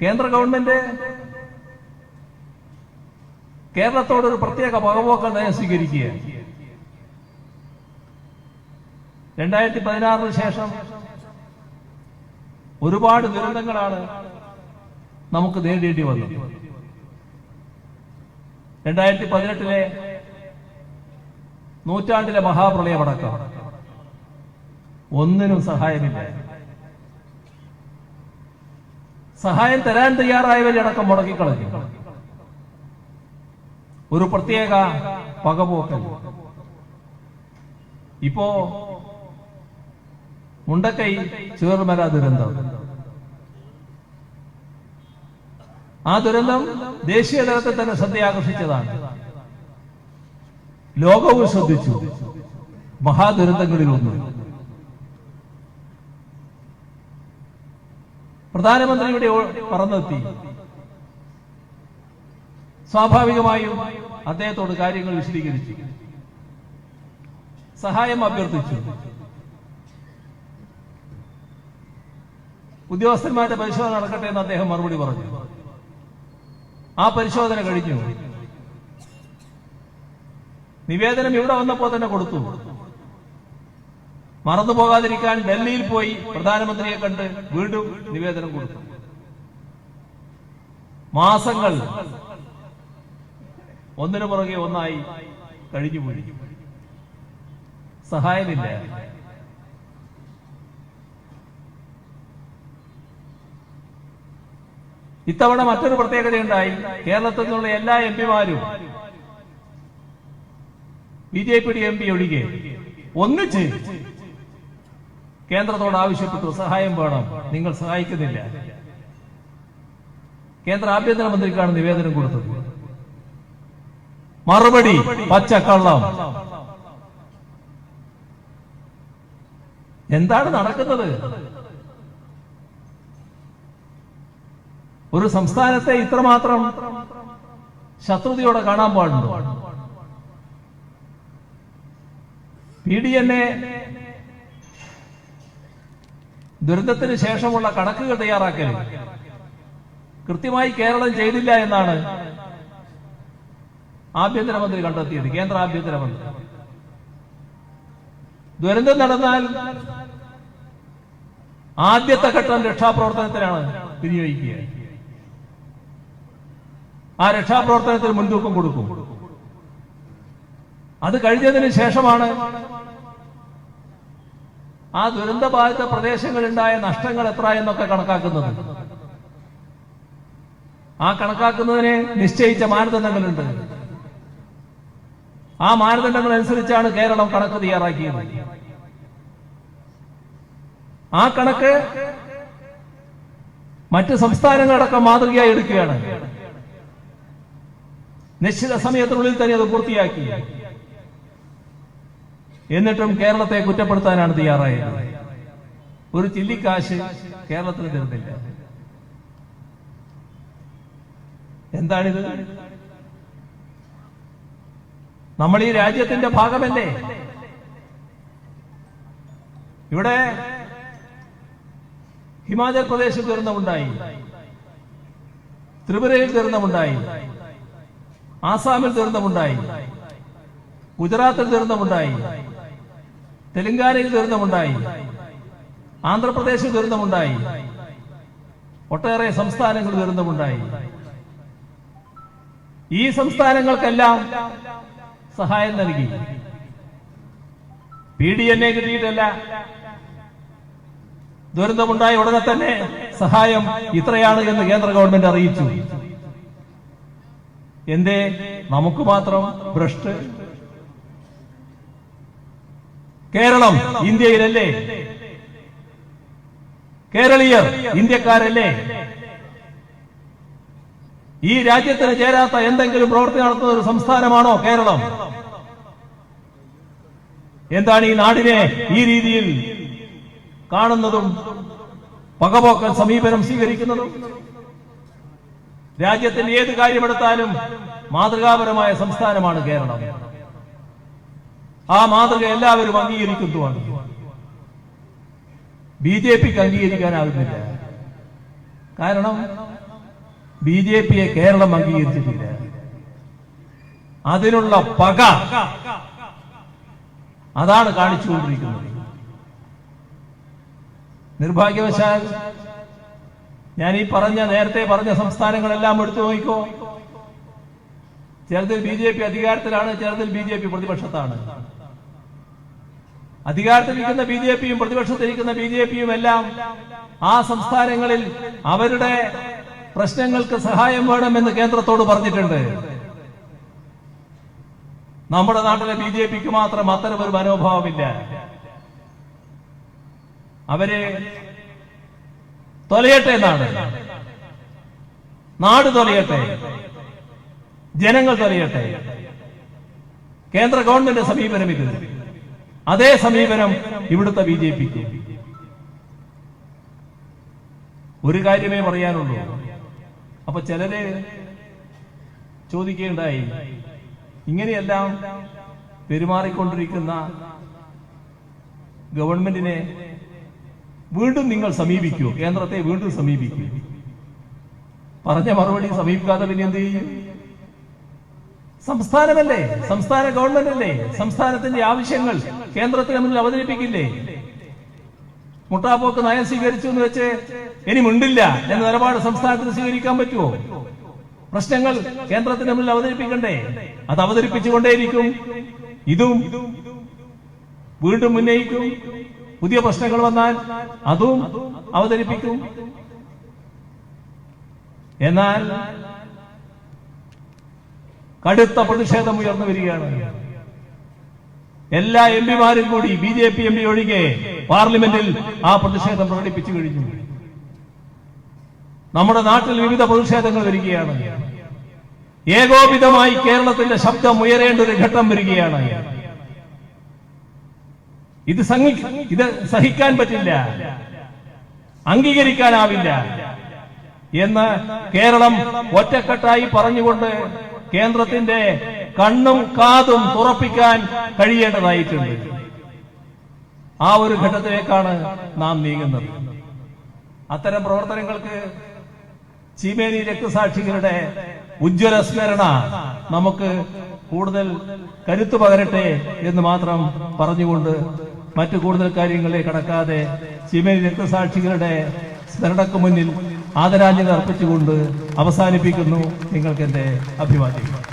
കേന്ദ്ര ഗവൺമെന്റ് കേരളത്തോട് ഒരു പ്രത്യേക പകപോക്ക നയം സ്വീകരിക്കുകയാണ് രണ്ടായിരത്തി പതിനാറിന് ശേഷം ഒരുപാട് ദുരന്തങ്ങളാണ് നമുക്ക് നേരിടേണ്ടി വന്നത്. രണ്ടായിരത്തി പതിനെട്ടിലെ നൂറ്റാണ്ടിലെ മഹാപ്രളയമടക്കം ഒന്നിനും സഹായമില്ല. സഹായം തരാൻ തയ്യാറായവരടക്കം മുടക്കിക്കളഞ്ഞു. ഒരു പ്രത്യേക പകപോക്കൽ. ഇപ്പോ മുണ്ടക്കൈ ചേർമല ദുരന്തം. ആ ദുരന്തം ദേശീയ തലത്തിൽ തന്നെ ശ്രദ്ധ ആകർഷിച്ചതാണ് ലോകവും ശ്രദ്ധിച്ചു. മഹാദുരന്തങ്ങളിൽ ഒന്ന് പ്രധാനമന്ത്രി ഇവിടെ പറഞ്ഞെത്തി സ്വാഭാവികമായും അദ്ദേഹത്തോട് കാര്യങ്ങൾ വിശദീകരിച്ചു. സഹായം അഭ്യർത്ഥിച്ചു. ഉദ്യോഗസ്ഥന്മാരുടെ പരിശോധന നടക്കട്ടെ എന്ന് അദ്ദേഹം മറുപടി പറഞ്ഞു. ആ പരിശോധന കഴിഞ്ഞു. നിവേദനം ഇവിടെ വന്നപ്പോൾ തന്നെ കൊടുത്തു. മറന്നു പോകാതിരിക്കാൻ ഡൽഹിയിൽ പോയി പ്രധാനമന്ത്രിയെ കണ്ട് വീണ്ടും നിവേദനം കൊടുത്തു. മാസങ്ങൾ ഒന്നിനു പുറകെ ഒന്നായി കഴിഞ്ഞു കഴിഞ്ഞുപോയി സഹായമില്ല. ഇത്തവണ മറ്റൊരു പ്രത്യേകതയുണ്ടായി. കേരളത്തിൽ നിന്നുള്ള എല്ലാ എം പിമാരും ബി ജെ പിയുടെ എം പി ഒഴികെ ഒന്നിച്ച് കേന്ദ്രത്തോട് ആവശ്യപ്പെട്ടു സഹായം വേണം. നിങ്ങൾ സഹായിക്കുന്നില്ല. കേന്ദ്ര ആഭ്യന്തരമന്ത്രിക്കാണ് നിവേദനം കൊടുത്തത്. മറുപടി പച്ചക്കള്ളം എന്താണ് നടക്കുന്നത്? ഒരു സംസ്ഥാനത്തെ ഇത്രമാത്രം ശത്രുതയോടെ കാണാൻ പാടുണ്ടോ? പി ഡി എൻ എ ദുരന്തത്തിന് ശേഷമുള്ള കണക്കുകൾ തയ്യാറാക്കൽ കൃത്യമായി കേരളം ചെയ്തില്ല എന്നാണ് ആഭ്യന്തരമന്ത്രി കണ്ടെത്തിയത് കേന്ദ്ര ആഭ്യന്തരമന്ത്രി. ദുരന്തം നടന്നാൽ ആദ്യത്തെ ഘട്ടം രക്ഷാപ്രവർത്തനത്തിനാണ് വിനിയോഗിക്കുക. ആ രക്ഷാപ്രവർത്തനത്തിന് മുൻതൂക്കം കൊടുക്കും. അത് കഴിഞ്ഞതിന് ശേഷമാണ് ആ ദുരന്തബാധിത പ്രദേശങ്ങളിലുണ്ടായ നഷ്ടങ്ങൾ എത്ര എന്നൊക്കെ കണക്കാക്കുന്നത്. ആ കണക്കാക്കുന്നതിന് നിശ്ചയിച്ച മാനദണ്ഡങ്ങളുണ്ട്. ആ മാനദണ്ഡങ്ങൾ അനുസരിച്ചാണ് കേരളം കണക്ക് തയ്യാറാക്കിയത്. ആ കണക്ക് മറ്റ് സംസ്ഥാനങ്ങളടക്കം മാതൃകയായി എടുക്കുകയാണ്. നിശ്ചിത സമയത്തിനുള്ളിൽ തന്നെ അത് പൂർത്തിയാക്കി. എന്നിട്ടും കേരളത്തെ കുറ്റപ്പെടുത്താനാണ് തയ്യാറായത്. ഒരു ചില്ലിക്കാശ് കേരളത്തിന് തരുന്നില്ല. എന്താണിത്? നമ്മൾ ഈ രാജ്യത്തിന്റെ ഭാഗമല്ലേ? ഇവിടെ ഹിമാചൽ പ്രദേശിൽ ദുരന്തമുണ്ടായി. ത്രിപുരയിൽ ദുരന്തമുണ്ടായി. ആസാമിൽ ദുരന്തമുണ്ടായി. ഗുജറാത്തിൽ ദുരന്തമുണ്ടായി. തെലങ്കാനയിൽ ദുരന്തമുണ്ടായി. ആന്ധ്രാപ്രദേശിൽ ദുരന്തമുണ്ടായി. ഒട്ടേറെ സംസ്ഥാനങ്ങൾ ദുരന്തമുണ്ടായി. ഈ സംസ്ഥാനങ്ങൾക്കെല്ലാം സഹായം നൽകി. പി ഡി എൻ എ കിട്ടിയിട്ടല്ല. ദുരന്തമുണ്ടായ ഉടനെ തന്നെ സഹായം ഇത്രയാണ് എന്ന് കേന്ദ്ര ഗവൺമെന്റ് അറിയിച്ചു. എന്തേ? നമുക്ക് മാത്രം ഭ്രഷ്ട് കേരളം ഇന്ത്യയിലല്ലേ? കേരളീയർ ഇന്ത്യക്കാരല്ലേ? ഈ രാജ്യത്തിന് ചേരാത്ത എന്തെങ്കിലും പ്രവൃത്തി നടത്തുന്ന ഒരു സംസ്ഥാനമാണോ കേരളം? എന്താണ് ഈ നാടിനെ ഈ രീതിയിൽ കാണുന്നതും പകപോക്കൽ സമീപനം സ്വീകരിക്കുന്നതും? രാജ്യത്തിന്റെ ഏത് കാര്യമെടുത്താലും മാതൃകാപരമായ സംസ്ഥാനമാണ് കേരളം. ആ മാതൃക എല്ലാവരും അംഗീകരിക്കുന്നതുമാണ്. ബി ജെ പിക്ക് അംഗീകരിക്കാനാകുന്നില്ല കാരണം ബി ജെ പിയെ കേരളം അംഗീകരിച്ചിട്ടില്ല. അതിനുള്ള പക അതാണ് കാണിച്ചുകൊണ്ടിരിക്കുന്നത്. നിർഭാഗ്യവശാൽ ഞാൻ ഈ പറഞ്ഞ നേരത്തെ പറഞ്ഞ സംസ്ഥാനങ്ങളെല്ലാം എടുത്തു നോക്കിക്കോ. ചിലതിൽ ബി ജെ പി അധികാരത്തിലാണ് ചിലതിൽ ബി ജെ പി പ്രതിപക്ഷത്താണ്. അധികാരത്തിലിരിക്കുന്ന ബി ജെ പിയും പ്രതിപക്ഷത്തിരിക്കുന്ന ബി ജെ പിയും എല്ലാം ആ സംസ്ഥാനങ്ങളിൽ അവരുടെ പ്രശ്നങ്ങൾക്ക് സഹായം വേണമെന്ന് കേന്ദ്രത്തോട് പറഞ്ഞിട്ടുണ്ട്. നമ്മുടെ നാട്ടിലെ ബി ജെ പിക്ക് മാത്രം അത്തരമൊരു മനോഭാവമില്ല. അവർ തൊലയട്ടെ എന്നാണ്. നാട് തൊലയട്ടെ. ജനങ്ങൾ തൊലയട്ടെ. കേന്ദ്ര ഗവൺമെന്റ് സമീപനം ഇത് അതേ സമീപനം ഇവിടുത്തെ ബി ജെ പിക്ക് ഒരു കാര്യമേ പറയാനുള്ളൂ. അപ്പൊ ചിലര് ചോദിക്കുകയുണ്ടായി ഇങ്ങനെയെല്ലാം പെരുമാറിക്കൊണ്ടിരിക്കുന്ന ഗവൺമെന്റിനെ വീണ്ടും നിങ്ങൾ സമീപിക്കൂ. കേന്ദ്രത്തെ വീണ്ടും സമീപിക്കൂ. പറഞ്ഞ മറുപടി സമീപിക്കാതെ പിന്നെ എന്ത് ചെയ്യും? സംസ്ഥാനമല്ലേ? സംസ്ഥാന ഗവൺമെന്റ് അല്ലേ സംസ്ഥാനത്തിന്റെ ആവശ്യങ്ങൾ കേന്ദ്രത്തിന് മുന്നിൽ അവതരിപ്പിക്കില്ലേ? മുട്ടാപ്പോക്ക് നയം സ്വീകരിച്ചു എന്ന് വെച്ച് ഇനി മുണ്ടില്ല എന്ന നിലപാട് സംസ്ഥാനത്തിന് സ്വീകരിക്കാൻ പറ്റുമോ? പ്രശ്നങ്ങൾ കേന്ദ്രത്തിന് മുന്നിൽ അവതരിപ്പിക്കണ്ടേ? അത് അവതരിപ്പിച്ചുകൊണ്ടേയിരിക്കും ഇതും വീണ്ടും ഉന്നയിക്കും. പുതിയ പ്രശ്നങ്ങൾ വന്നാൽ അതും അവതരിപ്പിക്കും. എന്നാൽ കടുത്ത പ്രതിഷേധം ഉയർന്നു വരികയാണ്. എല്ലാ എം പിമാരും കൂടി B J P M P ഒഴികെ പാർലമെന്റിൽ ആ പ്രതിഷേധം പ്രകടിപ്പിച്ചു കഴിഞ്ഞു. നമ്മുടെ നാട്ടിൽ വിവിധ പ്രതിഷേധങ്ങൾ വരികയാണ്. ഏകോപിതമായി കേരളത്തിന്റെ ശബ്ദം ഉയരേണ്ട ഒരു ഘട്ടം വരികയാണ്. ഇത് ഇത് സഹിക്കാൻ പറ്റില്ല. അംഗീകരിക്കാനാവില്ല. എന്ന് കേരളം ഒറ്റക്കെട്ടായി പറഞ്ഞുകൊണ്ട് കേന്ദ്രത്തിന്റെ കണ്ണും കാതും തുറപ്പിക്കാൻ കഴിയേണ്ടതായിട്ടുണ്ട്. ആ ഒരു ഘട്ടത്തിലേക്കാണ് നാം നീങ്ങുന്നത്. അത്തരം പ്രവർത്തനങ്ങൾക്ക് ചീമേനി രക്തസാക്ഷികളുടെ ഉജ്ജ്വല സ്മരണ നമുക്ക് കൂടുതൽ കരുത്തു പകരട്ടെ എന്ന് മാത്രം പറഞ്ഞുകൊണ്ട് മറ്റു കൂടുതൽ കാര്യങ്ങളെ കടക്കാതെ ചീമേനി രക്തസാക്ഷികളുടെ സ്മരണക്ക് മുന്നിൽ ആദരാഞ്ജലി അർപ്പിച്ചുകൊണ്ട് അവസാനിപ്പിക്കുന്നു. നിങ്ങൾക്കെന്റെ അഭിവാദ്യങ്ങൾ. അഭിവാദ്യം